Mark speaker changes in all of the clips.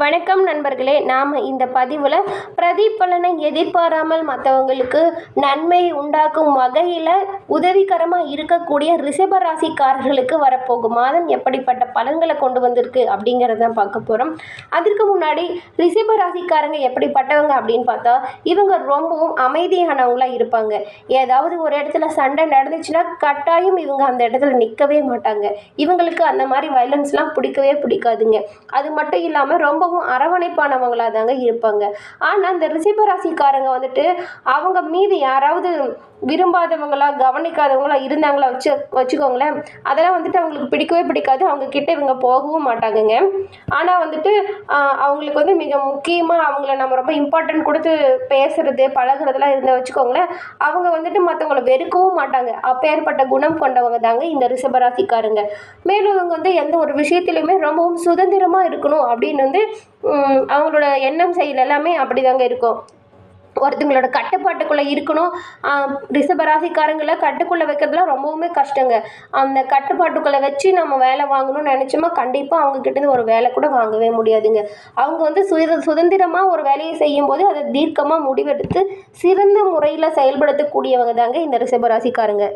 Speaker 1: வணக்கம் நண்பர்களே நாம் இந்த பதிவில் பிரதிபலனை எதிர்பாராமல் மற்றவங்களுக்கு நன்மை உண்டாக்கும் வகையில் உதவிகரமாக இருக்கக்கூடிய ரிஷப ராசிக்காரர்களுக்கு வரப்போகும் மாதம் எப்படிப்பட்ட பலன்களை கொண்டு வந்திருக்கு அப்படிங்கிறத தான் பார்க்க போகிறோம் அதற்கு முன்னாடி ரிஷப ராசிக்காரங்க எப்படிப்பட்டவங்க அப்படின்னு பார்த்தா இவங்க ரொம்பவும் அமைதியானவங்களாக இருப்பாங்க. ஏதாவது ஒரு இடத்துல சண்டை நடந்துச்சுன்னா கட்டாயம் இவங்க அந்த இடத்துல நிற்கவே மாட்டாங்க. இவங்களுக்கு அந்த மாதிரி வயலன்ஸ்லாம் பிடிக்கவே பிடிக்காதுங்க. அது மட்டும் இல்லாமல் ரொம்பவும் அரவணைப்பானவங்களாக தாங்க இருப்பாங்க. ஆனால் இந்த ரிஷப ராசிக்காரங்க வந்துட்டு அவங்க மீது யாராவது விரும்பாதவங்களா கவனிக்காதவங்களா இருந்தாங்களா வச்சு வச்சுக்கோங்களேன். அதெல்லாம் வந்துட்டு அவங்களுக்கு பிடிக்கவே பிடிக்காது. அவங்க கிட்ட இவங்க போகவும் மாட்டாங்கங்க. ஆனால் வந்துட்டு அவங்களுக்கு வந்து மிக முக்கியமாக அவங்கள நம்ம ரொம்ப இம்பார்ட்டன்ட் கொடுத்து பேசுறது பழகுறதுலாம் இருந்தால் வச்சுக்கோங்களேன். அவங்க வந்துட்டு மற்றவங்கள வெறுக்கவும் மாட்டாங்க. அப்பேற்பட்ட குணம் கொண்டவங்க தாங்க இந்த ரிஷபராசிக்காரங்க மேலும் இவங்க வந்து எந்த ஒரு விஷயத்திலையுமே ரொம்பவும் சுதந்திரமாக இருக்கணும் அப்படின்னு வந்து அவங்களோட எண்ணம் செயல் எல்லாமே அப்படிதாங்க இருக்கும். ஒருத்தங்களோட கட்டுப்பாட்டுக்குள்ளே இருக்கணும். ஆஹ் ரிஷபராசிக்காரங்களை கட்டுக்குள்ளே வைக்கிறதுலாம் ரொம்பவுமே கஷ்டங்க. அந்த கட்டுப்பாட்டுக்குள்ளே வச்சு நம்ம வேலை வாங்கணும்னு நினச்சோமா கண்டிப்பாக அவங்கக்கிட்டேருந்து ஒரு வேலை கூட வாங்கவே முடியாதுங்க. அவங்க வந்து சுய சுதந்திரமாக ஒரு வேலையை செய்யும்போது அதை தீர்க்கமாக முடிவெடுத்து சிறந்த முறையில் செயல்படுத்தக்கூடியவங்க தாங்க இந்த ரிஷபராசிக்காரங்க.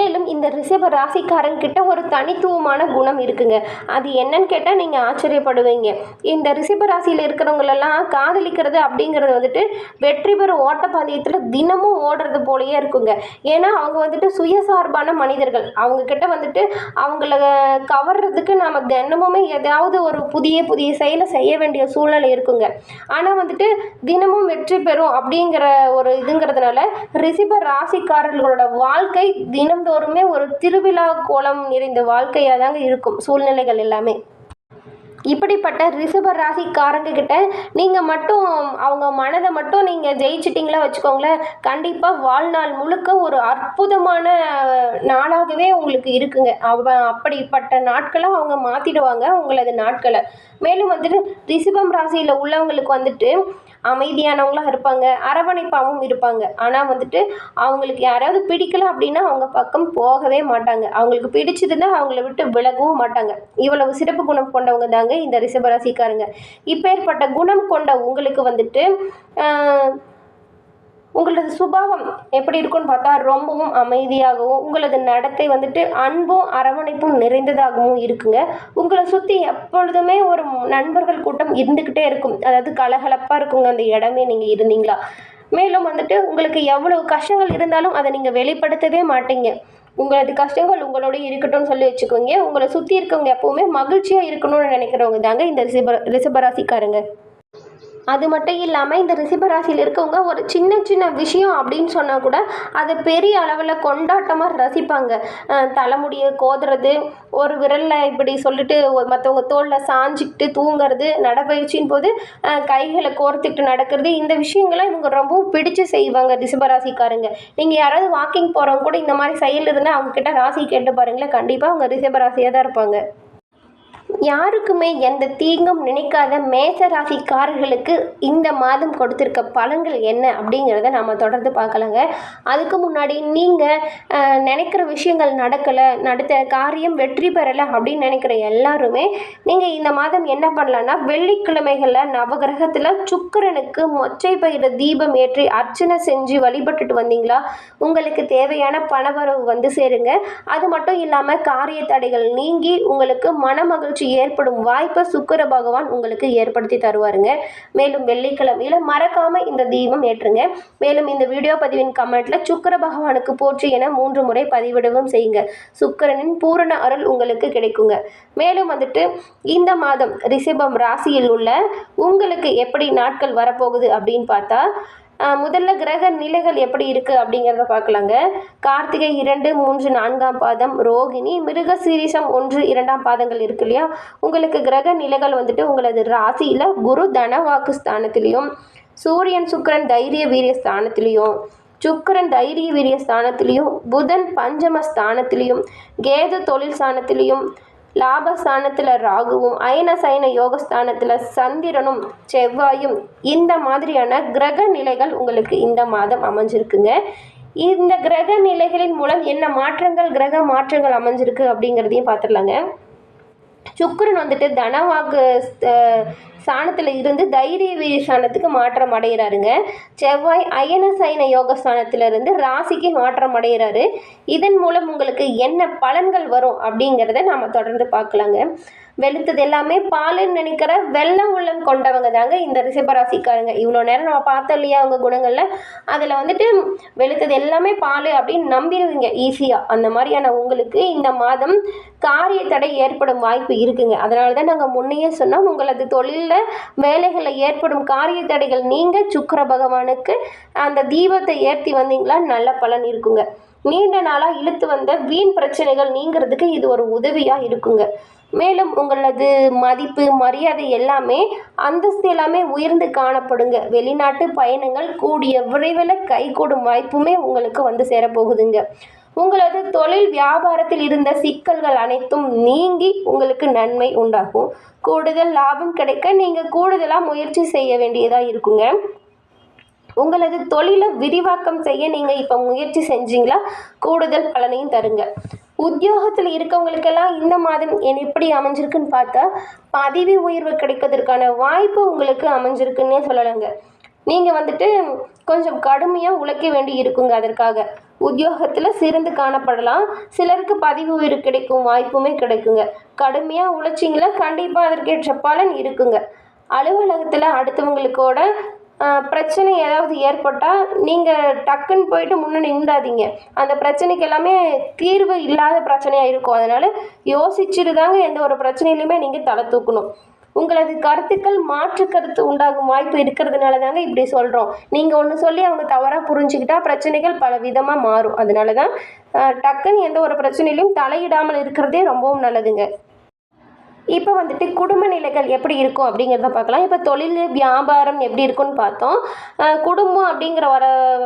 Speaker 1: மேலும் இந்த ரிஷப ராசிக்காரங்கிட்ட ஒரு தனித்துவமான குணம் இருக்குங்க. அது என்னன்னு கேட்டால் நீங்கள் ஆச்சரியப்படுவீங்க. இந்த ரிஷப ராசியில் இருக்கிறவங்களெல்லாம் காதலிக்கிறது அப்படிங்கிறது வந்துட்டு வெற்றி பெறும் ஓட்டப்பந்தயத்தில் தினமும் ஓடுறது போலயே இருக்குங்க. ஏன்னா அவங்க வந்துட்டு சுயசார்பான மனிதர்கள். அவங்க கிட்ட வந்துட்டு அவங்கள கவர்றதுக்கு நாம் தினமுமே ஏதாவது ஒரு புதிய புதிய செயலை செய்ய வேண்டிய சூழ்நிலை இருக்குங்க. ஆனால் வந்துட்டு தினமும் வெற்றி பெறும் அப்படிங்கிற ஒரு இதுங்கிறதுனால ரிஷப ராசிக்காரர்களோட வாழ்க்கை தினம் தினந்தோறுமே ஒரு திருவிழா கோலம் நிறைந்த வாழ்க்கையாக தாங்க இருக்கும் சூழ்நிலைகள் எல்லாமே. இப்படிப்பட்ட ரிஷப ராசிக்காரங்க கிட்ட நீங்கள் மட்டும் அவங்க மனதை மட்டும் நீங்கள் ஜெயிச்சிட்டிங்களா வச்சுக்கோங்களேன். கண்டிப்பாக வாழ்நாள் முழுக்க ஒரு அற்புதமான நாளாகவே உங்களுக்கு இருக்குங்க. அவ அப்படிப்பட்ட நாட்களை அவங்க மாற்றிடுவாங்க உங்களது நாட்களை. மேலும் வந்துட்டு ரிஷபம் ராசியில் உள்ளவங்களுக்கு வந்துட்டு அமைதியானவங்களா இருப்பாங்க அரவணைப்பாகவும் இருப்பாங்க. ஆனால் வந்துட்டு அவங்களுக்கு யாராவது பிடிக்கல அப்படின்னா அவங்க பக்கம் போகவே மாட்டாங்க. அவங்களுக்கு பிடிச்சதுன்னா அவங்கள விட்டு விலகவும் மாட்டாங்க. இவ்வளவு சிறப்பு குணம் கொண்டவங்க தாங்க இந்த ரிஷபராசிக்காரங்க இப்பேற்பட்ட குணம் கொண்ட உங்களுக்கு வந்துட்டு உங்களது சுபாவம் எப்படி இருக்கும்னு பார்த்தா ரொம்பவும் அமைதியாகவும் உங்களது நடத்தை வந்துட்டு அன்பும் அரவணைப்பும் நிறைந்ததாகவும் இருக்குங்க. உங்களை சுற்றி எப்பொழுதுமே ஒரு நண்பர்கள் கூட்டம் இருந்துக்கிட்டே இருக்கும். அதாவது கலகலப்பாக இருக்குங்க அந்த இடமே நீங்கள் இருந்தீங்களா? மேலும் வந்துட்டு உங்களுக்கு எவ்வளவு கஷ்டங்கள் இருந்தாலும் அதை நீங்கள் வெளிப்படுத்தவே மாட்டீங்க. உங்களது கஷ்டங்கள் உங்களோட இருக்கட்டும்னு சொல்லி வச்சுக்கோங்க. உங்களை சுற்றி இருக்கவங்க எப்போவுமே மகிழ்ச்சியாக இருக்கணும்னு நினைக்கிறவங்க தாங்க இந்த ரிசப ரிசபராசிக்காரங்க அது மட்டும் இல்லாமல் இந்த ரிஷபராசியில் இருக்கவங்க ஒரு சின்ன சின்ன விஷயம் அப்படின்னு சொன்னால் கூட அதை பெரிய அளவில் கொண்டாட்டமாக ரசிப்பாங்க. தலைமுடியை கோதுறது ஒரு விரலில் இப்படி சொல்லிட்டு மற்றவங்க தோளில் சாஞ்சிக்கிட்டு தூங்குறது நடைப்பயிற்சியின் போது கைகளை கோர்த்துக்கிட்டு நடக்கிறது இந்த விஷயங்களை இவங்க ரொம்பவும் பிடிச்சு செய்வாங்க ரிஷபராசிக்காரங்க நீங்கள் யாராவது வாக்கிங் போகிறவங்க கூட இந்த மாதிரி செயல் இருந்தால் அவங்கக்கிட்ட ராசி கேட்டு பாருங்களேன். கண்டிப்பாக அவங்க ரிஷபராசியாக தான் இருப்பாங்க. யாருக்குமே எந்த தீங்கும் நினைக்காத மேச ராசிக்காரர்களுக்கு இந்த மாதம் கொடுத்துருக்க பலன்கள் என்ன அப்படிங்கிறத நம்ம தொடர்ந்து பார்க்கலாங்க. அதுக்கு முன்னாடி நீங்கள் நினைக்கிற விஷயங்கள் நடக்கலை நடத்த காரியம் வெற்றி பெறலை அப்படின்னு நினைக்கிற எல்லாருமே நீங்கள் இந்த மாதம் என்ன பண்ணலான்னா வெள்ளிக்கிழமைகளில் நவகிரகத்தில் சுக்கிரனுக்கு மொச்சை பயிர தீபம் ஏற்றி அர்ச்சனை செஞ்சு வழிபட்டுட்டு வந்தீங்களா? உங்களுக்கு தேவையான பணவரவு வந்து சேருங்க. அது மட்டும் இல்லாமல் காரிய தடைகள் நீங்கி உங்களுக்கு மனமகிழ்ச்சி ஏற்படும் வாய்ப்பை சுக்கர பகவான் உங்களுக்கு ஏற்படுத்தி தருவாருங்க. மேலும் வெள்ளிக்கிழமையில மறக்காம இந்த தீபம் ஏற்றுங்க. மேலும் இந்த வீடியோ பதிவின் கமெண்ட்ல சுக்கிர பகவானுக்கு போற்றி என மூன்று முறை பதிவிடவும் செய்யுங்க. சுக்கரனின் பூரண அருள் உங்களுக்கு கிடைக்குங்க. மேலும் வந்துட்டு இந்த மாதம் ரிஷபம் ராசியில் உள்ள உங்களுக்கு எப்படி நாட்கள் வரப்போகுது அப்படின்னு பார்த்தா முதல்ல கிரக நிலைகள் எப்படி இருக்குது அப்படிங்கிறத பார்க்கலாங்க. கார்த்திகை இரண்டு மூன்று நான்காம் பாதம் ரோகிணி மிருக சீரிசம் ஒன்று இரண்டாம் பாதங்கள் இருக்கு இல்லையா? உங்களுக்கு கிரக நிலைகள் வந்துட்டு உங்களது ராசியில் குரு தனவாக்கு ஸ்தானத்திலையும் சூரியன் சுக்கரன் தைரிய வீரிய ஸ்தானத்திலையும் சுக்கரன் தைரிய வீரிய ஸ்தானத்திலையும் புதன் பஞ்சம ஸ்தானத்திலையும் கேது தொழில் ஸ்தானத்திலையும் லாபஸ்தானத்தில் ராகுவும் அயன சயன யோகஸ்தானத்தில் சந்திரனும் செவ்வாயும் இந்த மாதிரியான கிரக நிலைகள் உங்களுக்கு இந்த மாதம் அமைஞ்சிருக்குங்க. இந்த கிரக நிலைகளின் மூலம் என்ன மாற்றங்கள் கிரக மாற்றங்கள் அமைஞ்சிருக்கு அப்படிங்கிறதையும் பார்த்துடலாங்க. சுக்கரன் வந்துட்டு தனவாக்கு ஸ்தானத்தில் இருந்து தைரிய வீரிய ஸ்தானத்துக்கு மாற்றம் அடைகிறாருங்க செவ்வாய் அயன சைன யோக ஸ்தானத்திலிருந்து ராசிக்கு மாற்றம் அடைகிறாரு இதன் மூலம் உங்களுக்கு என்ன பலன்கள் வரும் அப்படிங்கிறத நாம் தொடர்ந்து பார்க்கலாங்க. வெளுத்தது எல்லாமே பாலுன்னு நினைக்கிற வெள்ளம் உள்ளம் கொண்டவங்க தாங்க இந்த ரிஷபராசிக்காரங்க. இவ்வளோ நேரம் நம்ம பார்த்தோம் இல்லையா அவங்க குணங்களில்? அதில் வந்துட்டு வெளுத்தது எல்லாமே பால் அப்படின்னு நம்பிடுவீங்க. ஈஸியாக அந்த மாதிரியான உங்களுக்கு இந்த மாதம் காரிய தடை ஏற்படும் வாய்ப்பு இருக்குங்க. அதனால தான் நாங்கள் முன்னையே சொன்னோம் உங்களது தொழில் தொழிலில் வேலைகளில் ஏற்படும் காரிய தடைகள் நீங்கள் சுக்கர பகவானுக்கு அந்த தீபத்தை ஏற்றி வந்தீங்களா? நல்ல பலன் இருக்குங்க. நீண்ட நாளாக இழுத்து வந்த வீண் பிரச்சனைகள் நீங்கிறதுக்கு இது ஒரு உதவியாக இருக்குங்க. மேலும் உங்களது மதிப்பு மரியாதை எல்லாமே அந்தஸ்து எல்லாமே உயர்ந்து காணப்படுங்க. வெளிநாட்டு பயணங்கள் கூடிய விரைவில் கைகூடும் வாய்ப்புமே உங்களுக்கு வந்து சேரப்போகுதுங்க. உங்களது தொழில் வியாபாரத்தில் இருந்த சிக்கல்கள் அனைத்தும் நீங்கி உங்களுக்கு நன்மை உண்டாகும். கூடுதல் லாபம் கிடைக்க நீங்கள் கூடுதலாக முயற்சி செய்ய வேண்டியதாக இருக்குங்க. உங்களது தொழிலை விரிவாக்கம் செய்ய நீங்கள் இப்போ முயற்சி செஞ்சீங்களா? கூடுதல் பலனையும் தருங்க. உத்தியோகத்தில் இருக்கவங்களுக்கெல்லாம் இந்த மாதம் என் எப்படி அமைஞ்சிருக்குன்னு பார்த்தா பதவி உயர்வு கிடைக்கிறதுக்கான வாய்ப்பு உங்களுக்கு அமைஞ்சிருக்குன்னே சொல்லலைங்க. நீங்கள் வந்துட்டு கொஞ்சம் கடுமையாக உழைக்க வேண்டி இருக்குங்க அதற்காக. உத்தியோகத்தில் சிறந்து காணப்படலாம். சிலருக்கு பதிவு உயிர் கிடைக்கும் வாய்ப்புமே கிடைக்குங்க. கடுமையாக உழைச்சிங்களா கண்டிப்பாக அதற்கேற்ற பலன் இருக்குங்க. அலுவலகத்தில் அடுத்தவங்களுக்கோட பிரச்சனை ஏதாவது ஏற்பட்டால் நீங்கள் டக்குன்னு போயிட்டு முன்னே நின்றாதீங்க. அந்த பிரச்சனைக்கு எல்லாமே தீர்வு இல்லாத பிரச்சனையாக இருக்கும். அதனால் யோசிச்சுட்டு தாங்க எந்த ஒரு பிரச்சனையிலையுமே நீங்கள் தலை தூக்கணும். உங்களது கருத்துக்கள் மாற்று கருத்து உண்டாகும் வாய்ப்பு இருக்கிறதுனால தாங்க இப்படி சொல்கிறோம் நீங்கள் ஒன்று சொல்லி அவங்க தவறாக புரிஞ்சுக்கிட்டா பிரச்சனைகள் பல விதமாக மாறும். அதனால தான் டக்குன்னு எந்த ஒரு பிரச்சனையிலையும் தலையிடாமல் இருக்கிறதே ரொம்பவும் நல்லதுங்க. இப்போ வந்துட்டு குடும்ப நிலைகள் எப்படி இருக்கும் அப்படிங்கிறத பார்க்கலாம். இப்போ தொழில் வியாபாரம் எப்படி இருக்கும்னு பார்த்தோம். குடும்பம் அப்படிங்கிற வர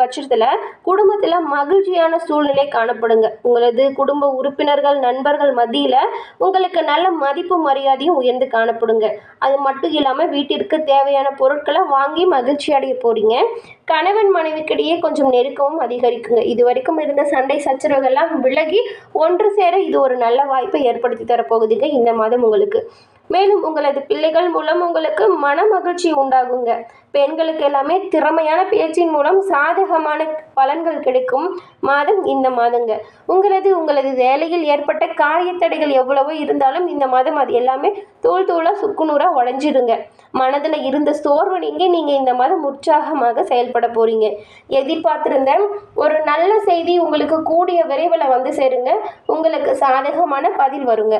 Speaker 1: பட்சத்தில் குடும்பத்தில் மகிழ்ச்சியான சூழ்நிலை காணப்படுங்க. உங்களது குடும்ப உறுப்பினர்கள் நண்பர்கள் மத்தியில் உங்களுக்கு நல்ல மதிப்பு மரியாதையும் உயர்ந்து காணப்படுங்க. அது மட்டும் இல்லாமல் வீட்டிற்கு தேவையான பொருட்களை வாங்கி மகிழ்ச்சி அடைய போகிறீங்க கணவன் மனைவிக்கிடையே கொஞ்சம் நெருக்கமும் அதிகரிக்குங்க. இது வரைக்கும் இருந்த சண்டை சச்சரவுகள்லாம் விலகி ஒன்று சேர இது ஒரு நல்ல வாய்ப்பை ஏற்படுத்தி தரப்போகுதுங்க. இந்த மாதம் உங்களுக்கு மேலும் உங்களது பிள்ளைகள் மூலம் உங்களுக்கு மன மகிழ்ச்சி உண்டாகுங்க. பெண்களுக்கு எல்லாமே திறமையான பேச்சின் மூலம் சாதகமான பலன்கள் கிடைக்கும் மாதம் இந்த மாதங்க. உங்களது உங்களது வேலையில் ஏற்பட்ட காரியத்தடைகள் எவ்வளவோ இருந்தாலும் இந்த மாதம் அது எல்லாமே தூள் தூளாக சுக்குநூறாக உடஞ்சிடுங்க மனதில் இருந்த சோர்வு நீங்கி நீங்கள் இந்த மாதம் உற்சாகமாக செயல்பட போகிறீங்க எதிர்பார்த்திருந்த ஒரு நல்ல செய்தி உங்களுக்கு கூடிய விரைவில் வந்து சேருங்க. உங்களுக்கு சாதகமான பதில் வருங்க.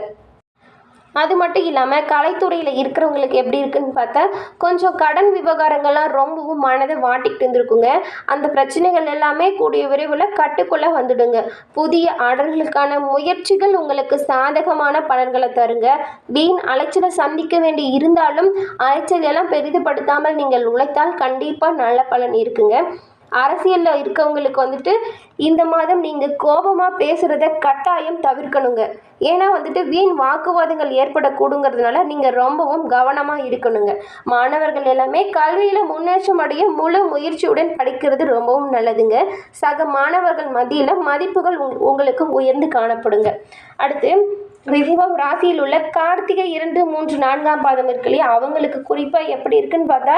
Speaker 1: அது மட்டும் இல்லாமல் கலைத்துறையில் இருக்கிறவங்களுக்கு எப்படி இருக்குன்னு பார்த்தா கொஞ்சம் கடன் விவகாரங்கள்லாம் ரொம்பவும் மனதை வாட்டிக்கிட்டு இருந்திருக்குங்க. அந்த பிரச்சனைகள் எல்லாமே கூடிய விரைவில் கட்டுக்குள்ளே வந்துடுங்க. புதிய ஆர்டர்களுக்கான முயற்சிகள் உங்களுக்கு சாதகமான பலன்களை தருங்க. வீண் அலைச்சலை சந்திக்க வேண்டி இருந்தாலும் அலைச்சல் எல்லாம் பெரிதுபடுத்தாமல் நீங்கள் உழைத்தால் கண்டிப்பாக நல்ல பலன் இருக்குங்க. அரசியலில் இருக்கவங்களுக்கு வந்துட்டு இந்த மாதம் நீங்கள் கோபமாக பேசுகிறத கட்டாயம் தவிர்க்கணுங்க. ஏன்னா வந்துட்டு வீண் வாக்குவாதங்கள் ஏற்படக்கூடுங்கிறதுனால நீங்கள் ரொம்பவும் கவனமாக இருக்கணுங்க. மாணவர்கள் எல்லாமே கல்வியில் முன்னேற்றம் அடைய முழு முயற்சியுடன் படிக்கிறது ரொம்பவும் நல்லதுங்க. சக மாணவர்கள் மத்தியில் மதிப்புகள் உங் உங்களுக்கு உயர்ந்து காணப்படுங்க. அடுத்து ரிஷபம் ராசியில் உள்ள கார்த்திகை இரண்டு மூன்று நான்காம் பாதம் இருக்கு இல்லையா? அவங்களுக்கு குறிப்பாக எப்படி இருக்குன்னு பார்த்தா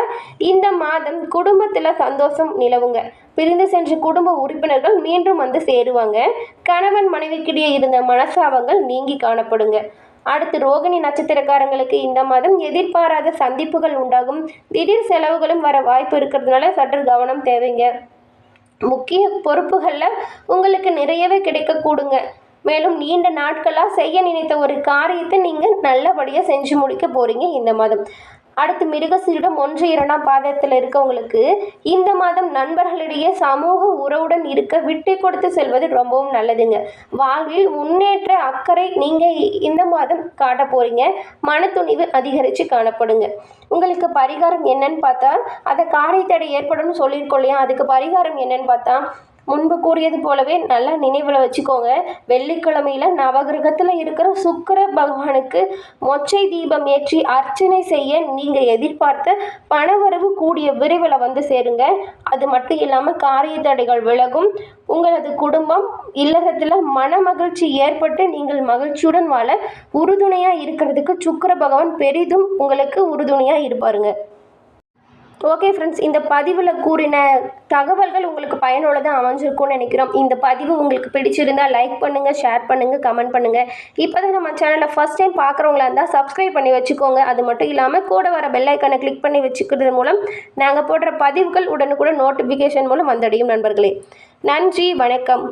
Speaker 1: இந்த மாதம் குடும்பத்தில் சந்தோஷம் நிலவுங்க. பிரிந்து சென்ற குடும்ப உறுப்பினர்கள் மீண்டும் வந்து சேருவாங்க. கணவன் மனைவிக்கிடையே இருந்த மனசாபங்கள் நீங்கி காணப்படுங்க. அடுத்து ரோகிணி நட்சத்திரக்காரங்களுக்கு இந்த மாதம் எதிர்பாராத சந்திப்புகள் உண்டாகும். திடீர் செலவுகளும் வர வாய்ப்பு இருக்கிறதுனால சற்று கவனம் தேவைங்க. முக்கிய பொறுப்புகளில் உங்களுக்கு நிறையவே கிடைக்கக்கூடுங்க. மேலும் நீண்ட நாட்களாக செய்ய நினைத்த ஒரு காரியத்தை நீங்கள் நல்லபடியாக செஞ்சு முடிக்க போகிறீங்க இந்த மாதம். அடுத்து மிருகசீரிடம் ஒன்று இரண்டாம் பாதத்தில் இருக்கவங்களுக்கு இந்த மாதம் நண்பர்களிடையே சமூக உறவுடன் இருக்க விட்டு கொடுத்து செல்வது ரொம்பவும் நல்லதுங்க. வாழ்வில் முன்னேற்ற அக்கறை நீங்கள் இந்த மாதம் காட்ட போகிறீங்க மனத்துணிவு அதிகரித்து காணப்படுங்க. உங்களுக்கு பரிகாரம் என்னன்னு பார்த்தா அதை காரியத்தடை ஏற்படும்னு சொல்லியிருக்கோம் இல்லையா? அதுக்கு பரிகாரம் என்னன்னு பார்த்தா முன்பு கூறியது போலவே நல்லா நினைவில் வச்சுக்கோங்க. வெள்ளிக்கிழமையில் நவகிரகத்தில் இருக்கிற சுக்கிர பகவானுக்கு மொச்சை தீபம் ஏற்றி அர்ச்சனை செய்ய நீங்கள் எதிர்பார்த்த பணவரவு கூடிய விரைவில் வந்து சேருங்க. அது மட்டும் இல்லாமல் காரிய தடைகள் விலகும். உங்களது குடும்பம் இல்லறத்தில் மன மகிழ்ச்சி ஏற்பட்டு நீங்கள் மகிழ்ச்சியுடன் வாழ உறுதுணையாக இருக்கிறதுக்கு சுக்கிர பகவான் பெரிதும் உங்களுக்கு உறுதுணையாக இருப்பாருங்க. ஓகே ஃப்ரெண்ட்ஸ் இந்த பதிவில் கூறின தகவல்கள் உங்களுக்கு பயனுள்ளதாக அமைஞ்சிருக்கும்னு நினைக்கிறோம். இந்த பதிவு உங்களுக்கு பிடிச்சிருந்தா லைக் பண்ணுங்கள் ஷேர் பண்ணுங்கள் கமெண்ட் பண்ணுங்கள் இப்போ தான் நம்ம சேனலை ஃபஸ்ட் டைம் பார்க்குறவங்களா இருந்தால் சப்ஸ்கிரைப் பண்ணி வச்சுக்கோங்க. அது மட்டும் இல்லாமல் கூட வர பெல்லைக்கனை கிளிக் பண்ணி வச்சுக்கிறது மூலம் நாங்கள் போடுற பதிவுகள் உடனுக்குடன் நோட்டிஃபிகேஷன் மூலம் வந்தடையும் நண்பர்களே. நன்றி வணக்கம்.